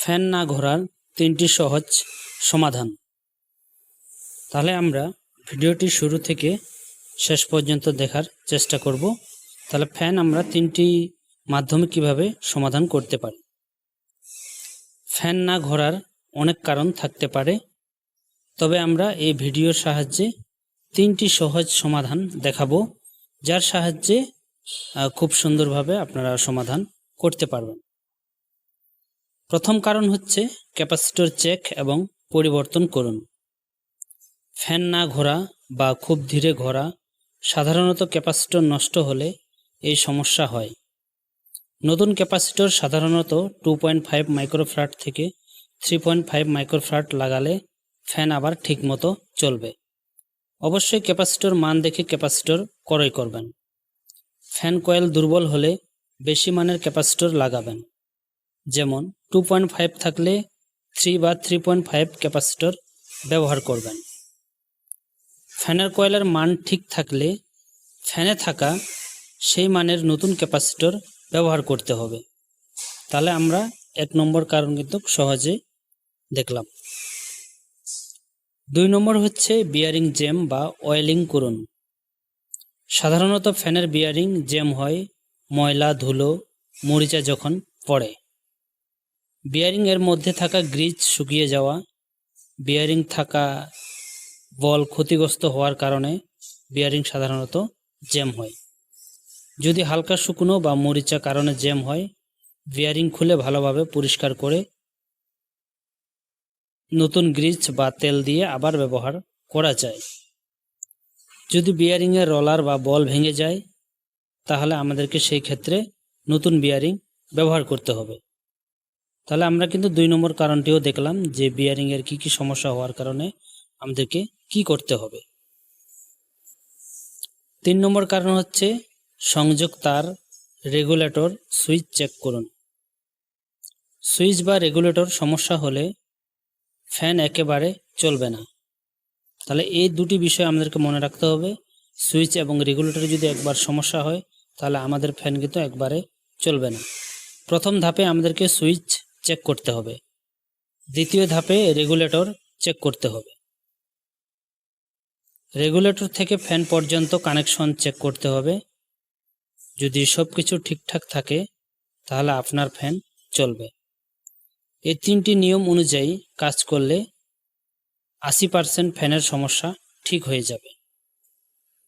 Fan না ঘোরার তিনটি সহজ সমাধান। তাহলে আমরা ভিডিওটি শুরু থেকে শেষ পর্যন্ত দেখার চেষ্টা করব। তাহলে ফ্যান আমরা তিনটি মাধ্যমে কীভাবে সমাধান করতে পারি? ফ্যান না ঘোরার অনেক কারণ থাকতে পারে। তবে আমরা এই ভিডিওর সাহায্যে তিনটি সহজ সমাধান দেখাবো, যার সাহায্যে খুব সুন্দরভাবে আপনারা সমাধান করতে পারবেন। প্রথম কারণ হচ্ছে ক্যাপাসিটর চেক এবং পরিবর্তন করুন। ফ্যান না ঘোরা বা খুব ধীরে ঘোরা সাধারণত ক্যাপাসিটর নষ্ট হলে এই সমস্যা হয়। নতুন ক্যাপাসিটর সাধারণত টু পয়েন্ট ফাইভ মাইক্রোফ্রাট থেকে থ্রি পয়েন্ট ফাইভ মাইক্রোফ্রাট লাগালে ফ্যান আবার ঠিকমতো চলবে। অবশ্যই ক্যাপাসিটর মান দেখে ক্যাপাসিটর ক্রয় করবেন। ফ্যান কয়েল দুর্বল হলে বেশি মানের ক্যাপাসিটর লাগাবেন। যেমন টু পয়েন্ট ফাইভ থাকলে থ্রি বা থ্রি পয়েন্ট ফাইভ ক্যাপাসিটর ব্যবহার করবেন। ফ্যানের কয়েলের মান ঠিক থাকলে ফ্যানে থাকা সেই মানের নতুন ক্যাপাসিটর ব্যবহার করতে হবে। তাহলে আমরা এক নম্বর কারণ কিন্তু সহজে দেখলাম। দুই নম্বর হচ্ছে বিয়ারিং জ্যাম বা অয়েলিং করুন। সাধারণত ফ্যানের বিয়ারিং জ্যাম হয় ময়লা, ধুলো, মরিচা যখন পড়ে। বিয়ারিং এর মধ্যে থাকা গ্রিজ শুকিয়ে যাওয়া বিয়ারিং থাকা বল ক্ষতিগ্রস্ত হওয়ার কারণে বিয়ারিং সাধারণত জ্যাম হয়। যদি হালকা শুকনো বা মরিচা কারণে জ্যাম হয় বিয়ারিং খুলে ভালোভাবে পরিষ্কার করে নতুন গ্রিজ বা তেল দিয়ে আবার ব্যবহার করা যায়। যদি বিয়ারিংয়ের রলার বা বল ভেঙে যায়, তাহলে আমাদেরকে সেই ক্ষেত্রে নতুন বিয়ারিং ব্যবহার করতে হবে। তাহলে আমরা কিন্তু দুই নম্বর কারণটিও দেখলাম যে বিয়ারিংয়ের কি কি সমস্যা হওয়ার কারণে আমাদেরকে কি করতে হবে। তিন নম্বর কারণ হচ্ছে সংযোগ তার রেগুলেটর সুইচ চেক করুন। সুইচ বা রেগুলেটর সমস্যা হলে ফ্যান একেবারে চলবে না। তাহলে এই দুটি বিষয় আমাদেরকে মনে রাখতে হবে। সুইচ এবং রেগুলেটর যদি একবার সমস্যা হয়, তাহলে আমাদের ফ্যান কিন্তু একবারে চলবে না। প্রথম ধাপে আমাদেরকে সুইচ চেক করতে হবে। দ্বিতীয় ধাপে রেগুলেটর চেক করতে হবে। রেগুলেটর থেকে ফ্যান পর্যন্ত কানেকশন চেক করতে হবে। যদি সব কিছু ঠিকঠাক থাকে, তাহলে আপনার ফ্যান চলবে। এই তিনটি নিয়ম অনুযায়ী কাজ করলে আশি পার্সেন্ট ফ্যানের সমস্যা ঠিক হয়ে যাবে।